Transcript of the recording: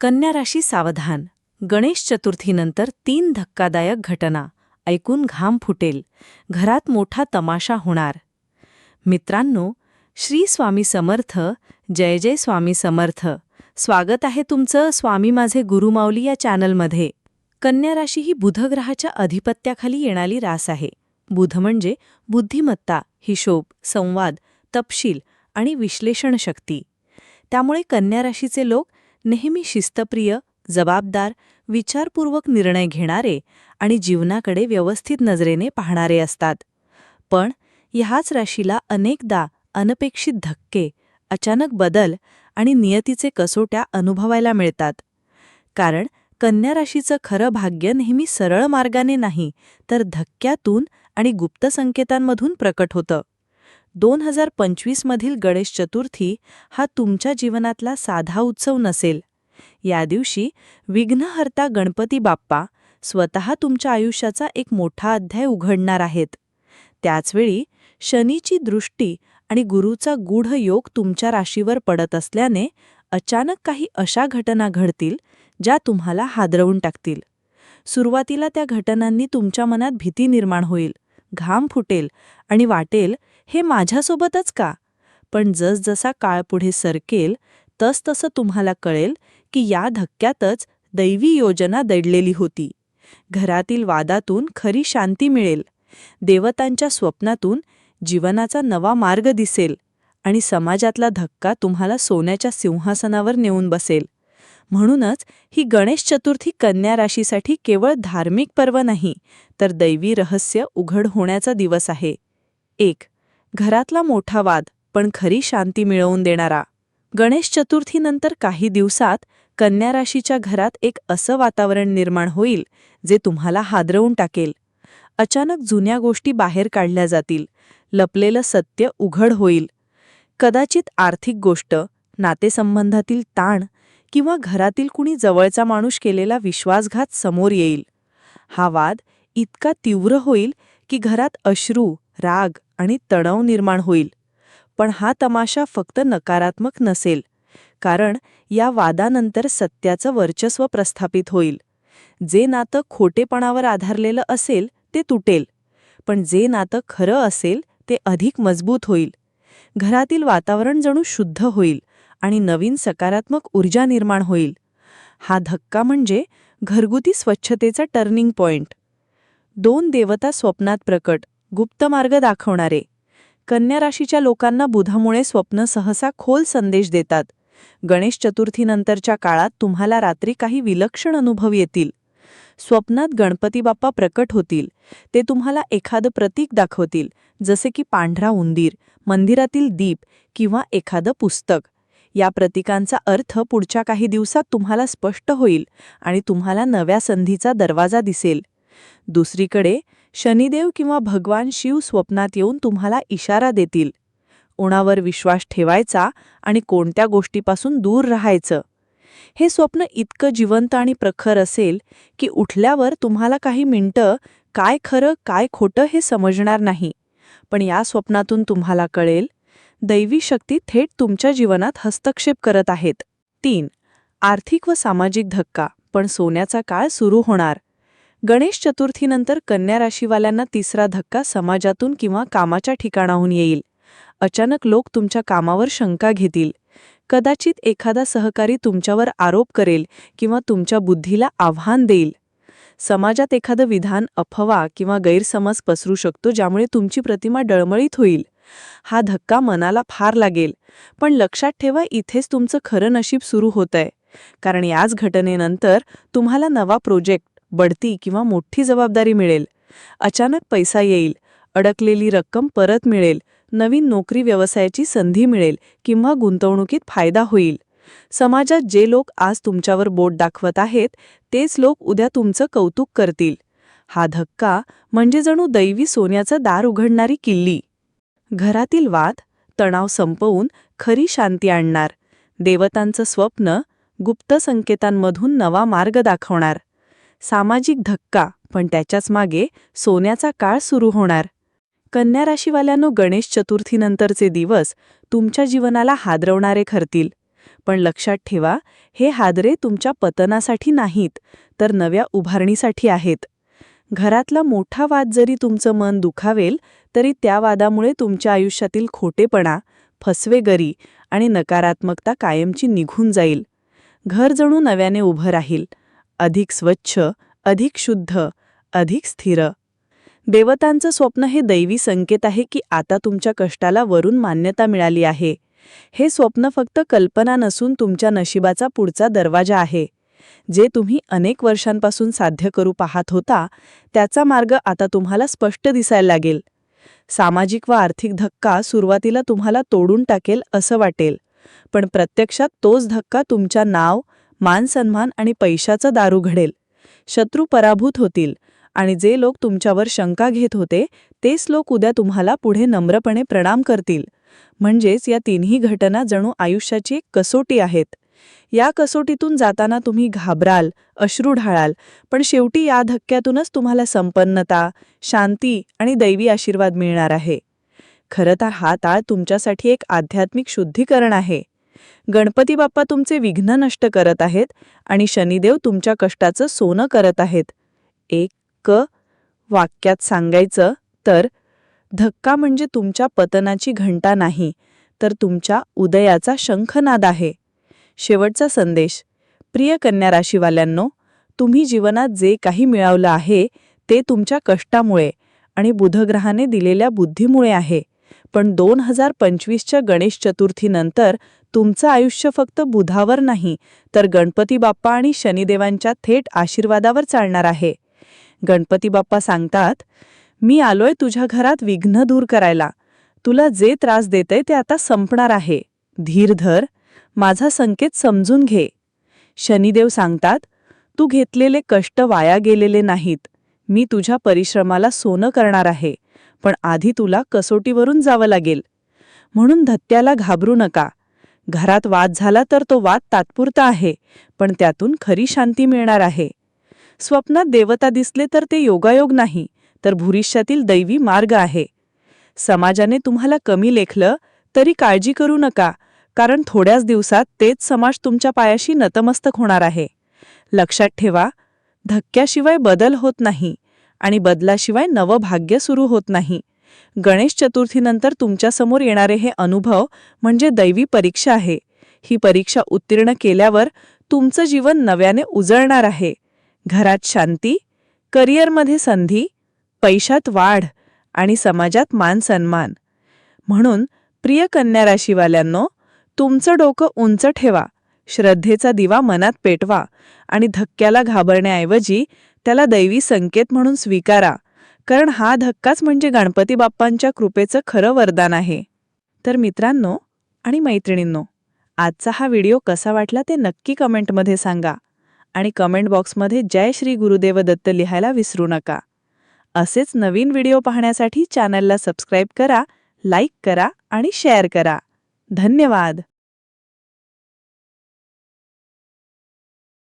कन्या राशी सावधान. गणेश चतुर्थीनंतर तीन धक्कादायक घटना. ऐकून घाम फुटेल. घरात मोठा तमाशा होणार. मित्रांनो श्री स्वामी समर्थ जय जय स्वामी समर्थ. स्वागत आहे तुमचं स्वामी माझे गुरुमाऊली या चॅनलमध्ये. कन्या राशी ही बुधग्रहाच्या अधिपत्याखाली येणारी रास आहे. बुध म्हणजे बुद्धिमत्ता हिशोब संवाद तपशील आणि विश्लेषण शक्ती त्यामुळे कन्या राशीचे लोक नेहमी शिस्तप्रिय जबाबदार विचारपूर्वक निर्णय घेणारे आणि जीवनाकडे व्यवस्थित नजरेने पाहणारे असतात. पण ह्याच राशीला अनेकदा अनपेक्षित धक्के अचानक बदल आणि नियतीचे कसोट्या अनुभवायला मिळतात. कारण कन्या राशीचं खरं भाग्य नेहमी सरळ मार्गाने नाही तर धक्क्यातून आणि गुप्त संकेतांमधून प्रकट होतं. दोन हजार पंचवीसमधील गणेश चतुर्थी हा तुमच्या जीवनातला साधा उत्सव नसेल. या दिवशी विघ्नहर्ता गणपती बाप्पा स्वतः तुमच्या आयुष्याचा एक मोठा अध्याय उघडणार आहेत. त्याचवेळी शनीची दृष्टी आणि गुरुचा गूढ योग तुमच्या राशीवर पडत असल्याने अचानक काही अशा घटना घडतील ज्या तुम्हाला हादरवून टाकतील. सुरुवातीला त्या घटनांनी तुमच्या मनात भीती निर्माण होईल. घाम फुटेल आणि वाटेल हे माझ्यासोबतच का? पण जसजसा काळ पुढे सरकेल तसतसं तुम्हाला कळेल की या धक्क्यातच दैवी योजना दडलेली होती. घरातील वादातून खरी शांती मिळेल. देवतांच्या स्वप्नातून जीवनाचा नवा मार्ग दिसेल आणि समाजातला धक्का तुम्हाला सोन्याच्या सिंहासनावर नेऊन बसेल. म्हणूनच ही गणेश चतुर्थी कन्या राशीसाठी केवळ धार्मिक पर्व नाही तर दैवी रहस्य उघड होण्याचा दिवस आहे. एक घरातला मोठा वाद पण खरी शांती मिळवून देणारा. गणेश चतुर्थीनंतर काही दिवसात कन्या राशीच्या घरात एक असं वातावरण निर्माण होईल जे तुम्हाला हादरवून टाकेल. अचानक जुन्या गोष्टी बाहेर काढल्या जातील लपलेलं सत्य उघड होईल. कदाचित आर्थिक गोष्ट नातेसंबंधातील ताण किंवा घरातील कुणी जवळचा माणूस केलेला विश्वासघात समोर येईल. हा वाद इतका तीव्र होईल की घरात अश्रू राग आणि तणाव निर्माण होईल. पण हा तमाशा फक्त नकारात्मक नसेल कारण या वादानंतर सत्याचं वर्चस्व प्रस्थापित होईल. जे नातं खोटेपणावर आधारलेलं असेल ते तुटेल. पण जे नातं खरं असेल ते अधिक मजबूत होईल. घरातील वातावरण जणू शुद्ध होईल. आणि नवीन सकारात्मक ऊर्जा निर्माण होईल. हा धक्का म्हणजे घरगुती स्वच्छतेचा टर्निंग पॉइंट दोन देवता स्वप्नात प्रकट गुप्त मार्ग दाखवणारे. कन्या राशीच्या लोकांना बुधामुळे स्वप्न सहसा खोल संदेश देतात. गणेश चतुर्थीनंतरच्या काळात तुम्हाला रात्री काही विलक्षण अनुभव येतील. स्वप्नात गणपती बाप्पा प्रकट होतील. ते तुम्हाला एखादं प्रतीक दाखवतील जसे की पांढरा उंदीर मंदिरातील दीप किंवा एखादं पुस्तक. या प्रतीकांचा अर्थ पुढच्या काही दिवसात तुम्हाला स्पष्ट होईल आणि तुम्हाला नव्या संधीचा दरवाजा दिसेल. दुसरीकडे शनिदेव किंवा भगवान शिव स्वप्नात येऊन तुम्हाला इशारा देतील. उणावर विश्वास ठेवायचा आणि कोणत्या गोष्टीपासून दूर राहायचं? हे स्वप्न इतकं जिवंत आणि प्रखर असेल की उठल्यावर तुम्हाला काही मिनटं काय खरं काय खोटं हे समजणार नाही. पण या स्वप्नातून तुम्हाला कळेल दैवी शक्ती थेट तुमच्या जीवनात हस्तक्षेप करत आहेत. तीन आर्थिक व सामाजिक धक्का पण सोन्याचा काळ सुरू होणार. गणेश चतुर्थीनंतर कन्या राशीवाल्यांना तिसरा धक्का समाजातून किंवा कामाच्या ठिकाणाहून येईल. अचानक लोक तुमच्या कामावर शंका घेतील. कदाचित एखादा सहकारी तुमच्यावर आरोप करेल किंवा तुमच्या बुद्धीला आव्हान देईल. समाजात एखादं विधान अफवा किंवा गैरसमज पसरू शकतो ज्यामुळे तुमची प्रतिमा डळमळीत होईल. हा धक्का मनाला फार लागेल. पण लक्षात ठेवा इथेच तुमचं खरं नशीब सुरू होतंय. कारण याच घटनेनंतर तुम्हाला नवा प्रोजेक्ट बढती किंवा मोठी जबाबदारी मिळेल. अचानक पैसा येईल अडकलेली रक्कम परत मिळेल नवीन नोकरी व्यवसायाची संधी मिळेल किंवा गुंतवणुकीत फायदा होईल. समाजात जे लोक आज तुमच्यावर बोट दाखवत आहेत तेच लोक उद्या तुमचं कौतुक करतील. हा धक्का म्हणजे जणू दैवी सोन्याचं दार उघडणारी किल्ली. घरातील वाद तणाव संपवून खरी शांती आणणार. देवतांचं स्वप्न गुप्त संकेतांमधून नवा मार्ग दाखवणार. सामाजिक धक्का पण त्याच्याच मागे सोन्याचा काळ सुरू होणार. कन्या राशीवाल्यानो गणेश चतुर्थीनंतरचे दिवस तुमच्या जीवनाला हादरवणारे खरतील पण लक्षात ठेवा हे हादरे तुमच्या पतनासाठी नाहीत तर नव्या उभारणीसाठी आहेत. घरातला मोठा वाद जरी तुमचं मन दुखावेल तरी त्या वादामुळे तुमच्या आयुष्यातील खोटेपणा फसवेगरी आणि नकारात्मकता कायमची निघून जाईल. घर जणू नव्याने उभं राहील. अधिक स्वच्छ अधिक शुद्ध अधिक स्थिर. देवतांचं स्वप्न हे दैवी संकेत आहे की आता तुमच्या कष्टाला वरून मान्यता मिळाली आहे. हे स्वप्न फक्त कल्पना नसून तुमच्या नशिबाचा पुढचा दरवाजा आहे. जे तुम्ही अनेक वर्षांपासून साध्य करू पाहत होता त्याचा मार्ग आता तुम्हाला स्पष्ट दिसायला लागेल. सामाजिक व आर्थिक धक्का सुरुवातीला तुम्हाला तोडून टाकेल असं वाटेल. पण प्रत्यक्षात तोच धक्का तुमच्या नाव मानसन्मान आणि पैशाचं दारू घडेल. शत्रू पराभूत होतील आणि जे लोक तुमच्यावर शंका घेत होते तेच लोक उद्या तुम्हाला पुढे नम्रपणे प्रणाम करतील. म्हणजेच या तिन्ही घटना जणू आयुष्याची एक कसोटी आहेत. या कसोटीतून जाताना तुम्ही घाबराल अश्रू ढाळाल पण शेवटी या धक्क्यातूनच तुम्हाला संपन्नता शांती आणि दैवी आशीर्वाद मिळणार आहे. खरं तर हा ताळ तुमच्यासाठी एक आध्यात्मिक शुद्धीकरण आहे. गणपती बाप्पा तुमचे विघ्न नष्ट करत आहेत आणि शनिदेव तुमच्या कष्टाचं सोनं करत आहेत. एक क वाक्यात सांगायचं तर धक्का म्हणजे तुमच्या पतनाची घंटा नाही तर तुमच्या उदयाचा शंखनाद आहे. शेवटचा संदेश. प्रिय कन्या राशीवाल्यांनो तुम्ही जीवनात जे काही मिळवलं आहे ते तुमच्या कष्टामुळे आणि बुधग्रहाने दिलेल्या बुद्धीमुळे आहे. पण दोन हजार पंचवीसच्या गणेश चतुर्थीनंतर तुमचं आयुष्य फक्त बुधावर नाही तर गणपती बाप्पा आणि शनिदेवांच्या थेट आशीर्वादावर चालणार आहे. गणपती बाप्पा सांगतात मी आलोय तुझ्या घरात विघ्न दूर करायला. तुला जे त्रास देतय ते आता संपणार आहे. धीर धर माझा संकेत समजून घे. शनिदेव सांगतात तू घेतलेले कष्ट वाया गेलेले नाहीत. मी तुझ्या परिश्रमाला सोनं करणार आहे पण आधी तुला कसोटीवरून जावं लागेल. म्हणून धत्त्याला घाबरू नका. घरात वाद झाला तर तो वाद तात्पुरता आहे पण त्यातून खरी शांती मिळणार आहे. स्वप्नात देवता दिसले तर ते योगायोग नाही तर भूरिष्यातील दैवी मार्ग आहे. समाजाने तुम्हाला कमी लेखलं तरी काळजी करू नका. कारण थोड्याच दिवसात तेच समाज तुमच्या पायाशी नतमस्तक होणार आहे. लक्षात ठेवा धक्क्याशिवाय बदल होत नाही आणि बदलाशिवाय नवं भाग्य सुरू होत नाही. गणेश चतुर्थीनंतर तुमच्यासमोर येणारे हे अनुभव म्हणजे दैवी परीक्षा आहे. ही परीक्षा उत्तीर्ण केल्यावर तुमचं जीवन नव्याने उजळणार आहे. घरात शांती करिअरमध्ये संधी पैशात वाढ आणि समाजात मान सन्मान. म्हणून प्रिय कन्या राशीवाल्यांनो तुमचं डोकं उंच ठेवा श्रद्धेचा दिवा मनात पेटवा आणि धक्क्याला घाबरण्याऐवजी त्याला दैवी संकेत म्हणून स्वीकारा कारण हा धक्काच म्हणजे गणपती बाप्पांच्या कृपेचं खरं वरदान आहे. तर मित्रांनो आणि मैत्रिणींनो आजचा हा व्हिडिओ कसा वाटला ते नक्की कमेंटमध्ये सांगा आणि कमेंट बॉक्समध्ये जय श्री गुरुदेव दत्त लिहायला विसरू नका. असेच नवीन व्हिडिओ पाहण्यासाठी चॅनलला सबस्क्राईब करा लाईक करा आणि शेअर करा. धन्यवाद.